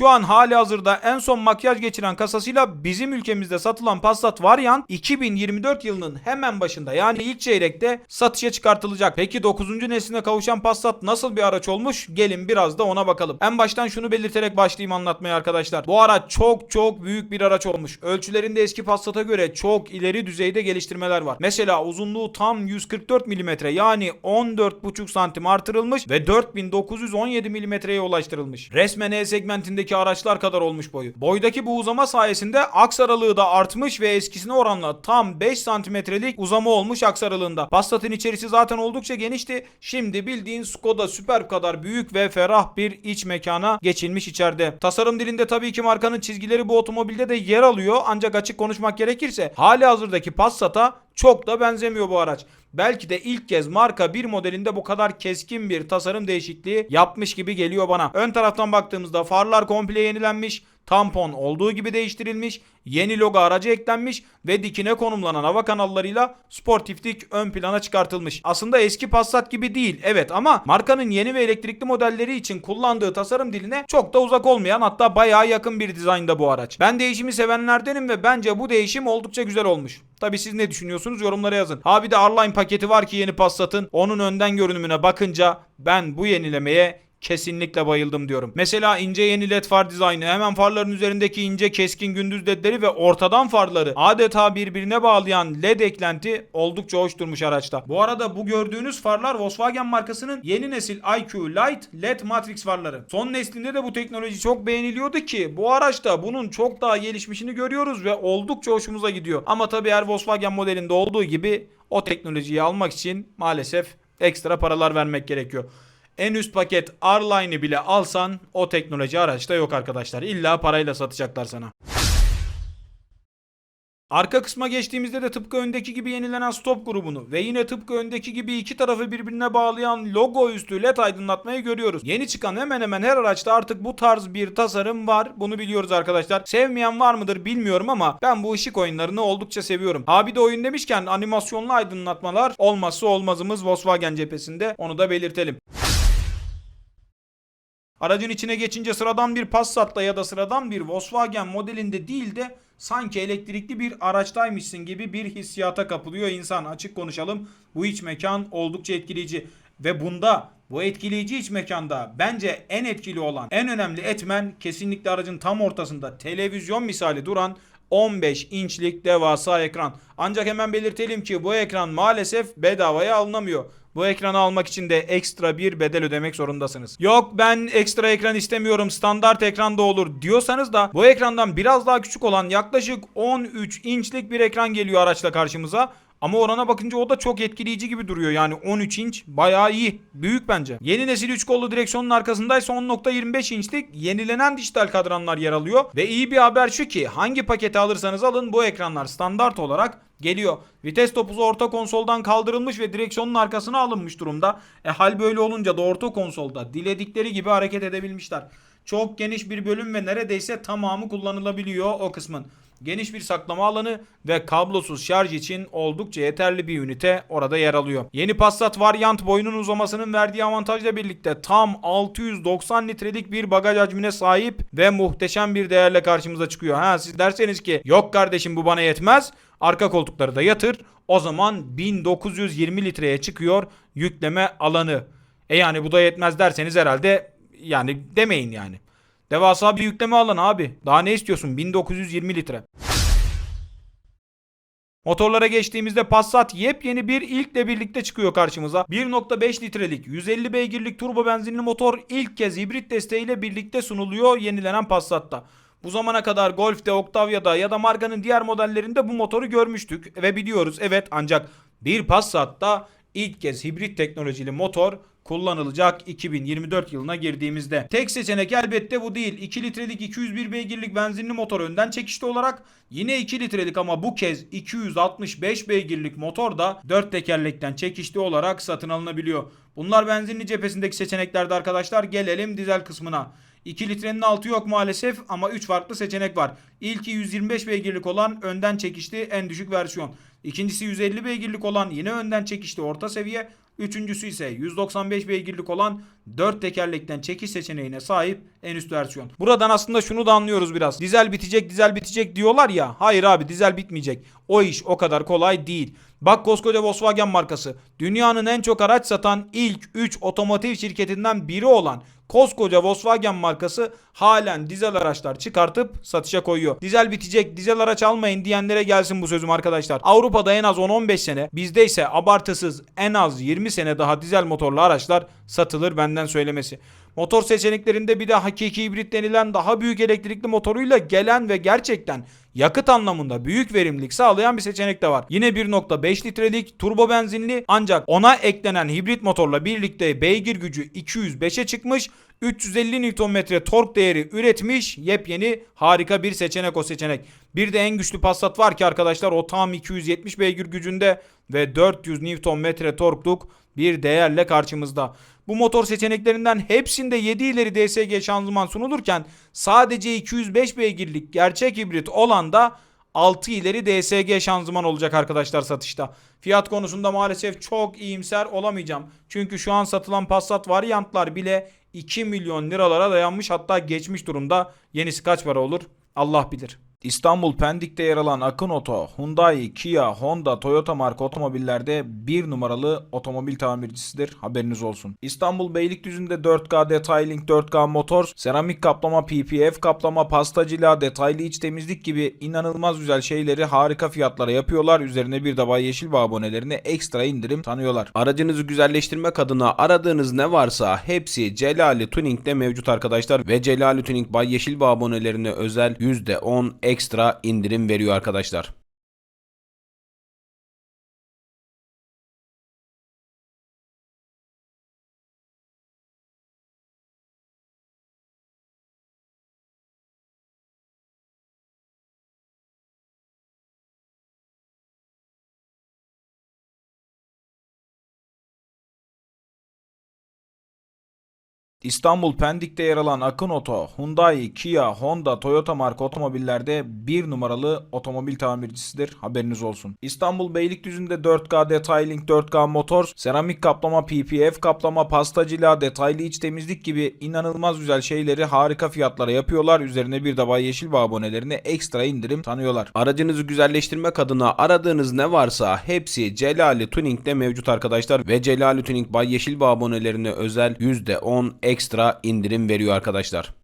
Şu an hali hazırda en son makyaj geçiren kasasıyla bizim ülkemizde satılan Passat Variant 2024 yılının hemen başında yani ilk çeyrekte satışa çıkartılacak. Peki 9. nesline kavuşan Passat nasıl bir araç olmuş? Gelin biraz da ona bakalım. En baştan şunu belirterek başlayayım anlatmaya arkadaşlar. Bu araç çok çok büyük bir araç olmuş. Ölçülerinde eski Passat'a göre çok ileri düzeyde geliştirmeler var. Mesela uzunluğu tam 144 mm yani 14,5 santim artırılmış ve 4917 mm'ye ulaştırılmış. Resmen E segmentindeki araçlar kadar olmuş boyu. Boydaki bu uzama sayesinde aks aralığı da artmış ve eskisine oranla tam 5 santimetrelik uzama olmuş aks aralığında. Passat'ın içerisi zaten oldukça genişti. Şimdi bildiğin Skoda Superb kadar büyük ve ferah bir iç mekana geçilmiş içeride. Tasarım dilinde tabii ki markanın çizgileri bu otomobilde de yer alıyor. Ancak açık konuşmak gerekirse hali hazırdaki Passat'a çok da benzemiyor bu araç. Belki de ilk kez marka bir modelinde bu kadar keskin bir tasarım değişikliği yapmış gibi geliyor bana. Ön taraftan baktığımızda farlar komple yenilenmiş, tampon olduğu gibi değiştirilmiş, yeni logo araca eklenmiş ve dikine konumlanan hava kanallarıyla sportiflik ön plana çıkartılmış. Aslında eski Passat gibi değil evet ama markanın yeni ve elektrikli modelleri için kullandığı tasarım diline çok da uzak olmayan hatta bayağı yakın bir dizaynda bu araç. Ben değişimi sevenlerdenim ve bence bu değişim oldukça güzel olmuş. Tabi siz ne düşünüyorsunuz yorumlara yazın. Ha bir de Arline paketi var ki yeni Passat'ın. Onun önden görünümüne bakınca ben bu yenilemeye kesinlikle bayıldım diyorum. Mesela ince yeni led far dizaynı, hemen farların üzerindeki ince keskin gündüz ledleri ve ortadan farları adeta birbirine bağlayan led eklenti oldukça hoş durmuş araçta. Bu arada bu gördüğünüz farlar Volkswagen markasının yeni nesil IQ Light LED Matrix farları. Son neslinde de bu teknoloji çok beğeniliyordu ki bu araçta bunun çok daha gelişmişini görüyoruz ve oldukça hoşumuza gidiyor. Ama tabii her Volkswagen modelinde olduğu gibi o teknolojiyi almak için maalesef ekstra paralar vermek gerekiyor. En üst paket R-Line'ı bile alsan o teknoloji araçta yok arkadaşlar. İlla parayla satacaklar sana. Arka kısma geçtiğimizde de tıpkı öndeki gibi yenilenen stop grubunu ve yine tıpkı öndeki gibi iki tarafı birbirine bağlayan logo üstü led aydınlatmayı görüyoruz. Yeni çıkan hemen hemen her araçta artık bu tarz bir tasarım var. Bunu biliyoruz arkadaşlar. Sevmeyen var mıdır bilmiyorum ama ben bu ışık oyunlarını oldukça seviyorum. Abi de oyun demişken animasyonlu aydınlatmalar olmazsa olmazımız Volkswagen cephesinde. Onu da belirtelim. Aracın içine geçince sıradan bir Passat'ta ya da sıradan bir Volkswagen modelinde değil de sanki elektrikli bir araçtaymışsın gibi bir hissiyata kapılıyor insan. Açık konuşalım. Bu iç mekan oldukça etkileyici. Ve bunda bu etkileyici iç mekanda bence en etkili olan, en önemli etmen kesinlikle aracın tam ortasında televizyon misali duran 15 inçlik devasa ekran. Ancak hemen belirtelim ki bu ekran maalesef bedavaya alınamıyor. Bu ekranı almak için de ekstra bir bedel ödemek zorundasınız. Yok ben ekstra ekran istemiyorum standart ekranda olur diyorsanız da bu ekrandan biraz daha küçük olan yaklaşık 13 inçlik bir ekran geliyor araçla karşımıza. Ama orana bakınca o da çok etkileyici gibi duruyor. Yani 13 inç bayağı iyi. Büyük bence. Yeni nesil 3 kollu direksiyonun arkasındaysa 10.25 inçlik yenilenen dijital kadranlar yer alıyor. Ve iyi bir haber şu ki hangi paketi alırsanız alın bu ekranlar standart olarak geliyor. Vites topuzu orta konsoldan kaldırılmış ve direksiyonun arkasına alınmış durumda. E hal böyle olunca da orta konsolda diledikleri gibi hareket edebilmişler. Çok geniş bir bölüm ve neredeyse tamamı kullanılabiliyor o kısmın. Geniş bir saklama alanı ve kablosuz şarj için oldukça yeterli bir ünite orada yer alıyor. Yeni Passat Variant boyunun uzamasının verdiği avantajla birlikte tam 690 litrelik bir bagaj hacmine sahip ve muhteşem bir değerle karşımıza çıkıyor. Ha siz derseniz ki yok kardeşim bu bana yetmez. Arka koltukları da yatır. O zaman 1920 litreye çıkıyor yükleme alanı. E yani bu da yetmez derseniz herhalde yani demeyin yani. Devasa bir yükleme alanı abi. Daha ne istiyorsun? 1920 litre. Motorlara geçtiğimizde Passat yepyeni bir ilkle birlikte çıkıyor karşımıza. 1.5 litrelik 150 beygirlik turbo benzinli motor ilk kez hibrit desteğiyle birlikte sunuluyor yenilenen Passat'ta. Bu zamana kadar Golf'te, Octavia'da ya da markanın diğer modellerinde bu motoru görmüştük ve biliyoruz evet ancak bir Passat'ta ilk kez hibrit teknolojili motor kullanılacak 2024 yılına girdiğimizde. Tek seçenek elbette bu değil. 2 litrelik 201 beygirlik benzinli motor önden çekişli olarak yine 2 litrelik ama bu kez 265 beygirlik motor da 4 tekerlekten çekişli olarak satın alınabiliyor. Bunlar benzinli cephesindeki seçeneklerde arkadaşlar. Gelelim dizel kısmına. 2 litrenin altı yok maalesef ama 3 farklı seçenek var. İlki 125 beygirlik olan önden çekişli en düşük versiyon. İkincisi 150 beygirlik olan yine önden çekişli orta seviye. Üçüncüsü ise 195 beygirlik olan 4 tekerlekten çekiş seçeneğine sahip en üst versiyon. Buradan aslında şunu da anlıyoruz biraz. Dizel bitecek, dizel bitecek diyorlar ya. Hayır abi dizel bitmeyecek. O iş o kadar kolay değil. Bak koskoca Volkswagen markası dünyanın en çok araç satan ilk 3 otomotiv şirketinden biri olan koskoca Volkswagen markası halen dizel araçlar çıkartıp satışa koyuyor. Dizel bitecek, dizel araç almayın diyenlere gelsin bu sözüm arkadaşlar. Avrupa'da en az 10-15 sene, bizde ise abartısız en az 20 sene daha dizel motorlu araçlar satılır benden söylemesi. Motor seçeneklerinde bir de hakiki hibrit denilen daha büyük elektrikli motoruyla gelen ve gerçekten yakıt anlamında büyük verimlilik sağlayan bir seçenek de var. Yine 1.5 litrelik turbo benzinli ancak ona eklenen hibrit motorla birlikte beygir gücü 205'e çıkmış 350 Nm tork değeri üretmiş yepyeni harika bir seçenek o seçenek. Bir de en güçlü Passat var ki arkadaşlar o tam 270 beygir gücünde ve 400 Nm torkluk bir değerle karşımızda. Bu motor seçeneklerinden hepsinde 7 ileri DSG şanzıman sunulurken sadece 205 beygirlik gerçek hibrit olan da 6 ileri DSG şanzıman olacak arkadaşlar satışta. Fiyat konusunda maalesef çok iyimser olamayacağım. Çünkü şu an satılan Passat varyantlar bile 2 milyon liralara dayanmış hatta geçmiş durumda. Yenisi kaç para olur Allah bilir. İstanbul Pendik'te yer alan Akın Oto, Hyundai, Kia, Honda, Toyota marka otomobillerde bir numaralı otomobil tamircisidir. Haberiniz olsun. İstanbul Beylikdüzü'nde 4K Detailing 4K motor, seramik kaplama, PPF kaplama, pastacılığa, detaylı iç temizlik gibi inanılmaz güzel şeyleri harika fiyatlara yapıyorlar. Üzerine bir de Bay Yeşilbağ abonelerine ekstra indirim tanıyorlar. Aracınızı güzelleştirmek adına aradığınız ne varsa hepsi Celali Tuning'de mevcut arkadaşlar ve Celali Tuning Bay Yeşilbağ abonelerine özel %10 ekstra indirim veriyor arkadaşlar. İstanbul Pendik'te yer alan Akın Oto, Hyundai, Kia, Honda, Toyota marka otomobillerde bir numaralı otomobil tamircisidir. Haberiniz olsun. İstanbul Beylikdüzü'nde 4K Detailing 4K motor, seramik kaplama, PPF kaplama, pastacılığa, detaylı iç temizlik gibi inanılmaz güzel şeyleri harika fiyatlara yapıyorlar. Üzerine bir de Bay Yeşilbağ abonelerine ekstra indirim tanıyorlar. Aracınızı güzelleştirmek adına aradığınız ne varsa hepsi Celali Tuning'de mevcut arkadaşlar ve Celali Tuning Bay Yeşilbağ abonelerine özel %10 ekstra indirim veriyor arkadaşlar.